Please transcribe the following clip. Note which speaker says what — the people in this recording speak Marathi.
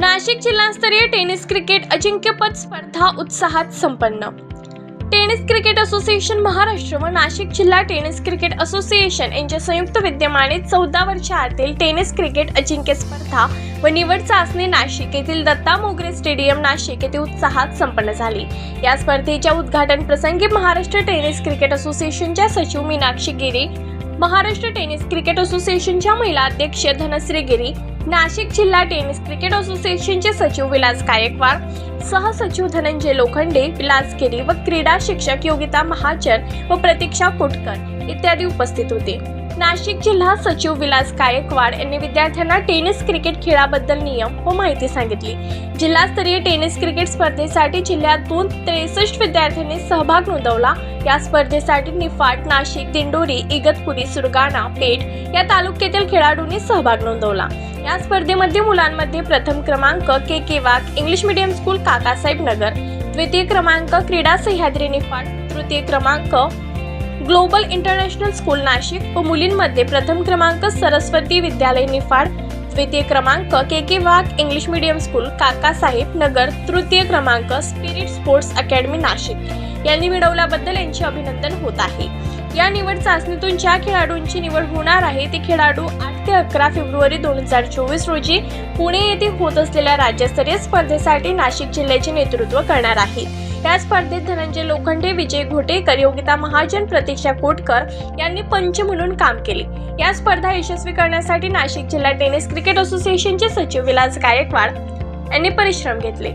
Speaker 1: नाशिक जिल्हास्तरीय टेनिस क्रिकेट अजिंक्यपद स्पर्धा उत्साहात संपन्न. टेनिस क्रिकेट असोसिएशन महाराष्ट्र व नाशिक जिल्हा टेनिस क्रिकेट असोसिएशन यांच्या संयुक्त विद्यमाने चौदा वर्षा आतील टेनिस क्रिकेट अजिंक्य स्पर्धा व निवड चाचणी नाशिक येथील दत्ता मोगरे स्टेडियम नाशिक येथे उत्साहात संपन्न झाली. या स्पर्धेच्या उद्घाटन प्रसंगी महाराष्ट्र टेनिस क्रिकेट असोसिएशनच्या सचिव मीनाक्षी गिरी महाराष्ट्र टेनिस क्रिकेट असोसिएशनच्या महिला अध्यक्ष धनश्री गिरी नाशिक जिल्हा टेनिस क्रिकेट असोसिएशनचे सचिव विलास गायकवाड सहसचिव धनंजय लोखंडे विलास गिरी व क्रीडा शिक्षक योगिता महाजन व प्रतीक्षा कोटकर इत्यादी उपस्थित होते. नाशिक जिल्हा सचिव विलास गायकवाड यांनी विद्यार्थ्यांना टेनिस क्रिकेट खेळाबद्दल नियम व माहिती सांगितली. जिल्हास्तरीय टेनिस क्रिकेट स्पर्धेसाठी जिल्ह्यातून त्रेसष्ट विद्यार्थ्यांनी सहभाग नोंदवला. या स्पर्धेसाठी निफाट नाशिक दिंडोरी इगतपुरी सुरगाणा पेठ या तालुक्यातील खेळाडूंनी सहभाग नोंदवला. या स्पर्धेमध्ये मुलांमध्ये प्रथम क्रमांक K K Wagh English medium school Kakasaheb Nagar द्वितीय क्रमांक क्रीडा सह्याद्री निफाड तृतीय क्रमांक ग्लोबल इंटरनॅशनल स्कूल नाशिक व मुलींमध्ये प्रथम क्रमांक सरस्वती विद्यालय निफाड द्वितीय क्रमांक K K Wagh English medium school Kakasaheb Nagar तृतीय क्रमांक स्पिरिट स्पोर्ट्स अकॅडमी नाशिक. यांनी मिळवल्याबद्दल यांचे अभिनंदन होत आहे. या निवड चाचणीतून ज्या खेळाडूंची निवड होणार आहे ते खेळाडू आठ ते अकरा फेब्रुवारी दोन हजार चोवीस रोजी पुणे येथे होत असलेल्या राज्यस्तरीय स्पर्धेसाठी नाशिक जिल्ह्याचे नेतृत्व करणार आहेत या स्पर्धेत धनंजय लोखंडे विजय घोटेकर योगिता महाजन प्रतीक्षा कोटकर यांनी पंच म्हणून काम केले. या स्पर्धा यशस्वी करण्यासाठी नाशिक जिल्हा टेनिस क्रिकेट असोसिएशनचे सचिव विलास गायकवाड यांनी परिश्रम घेतले.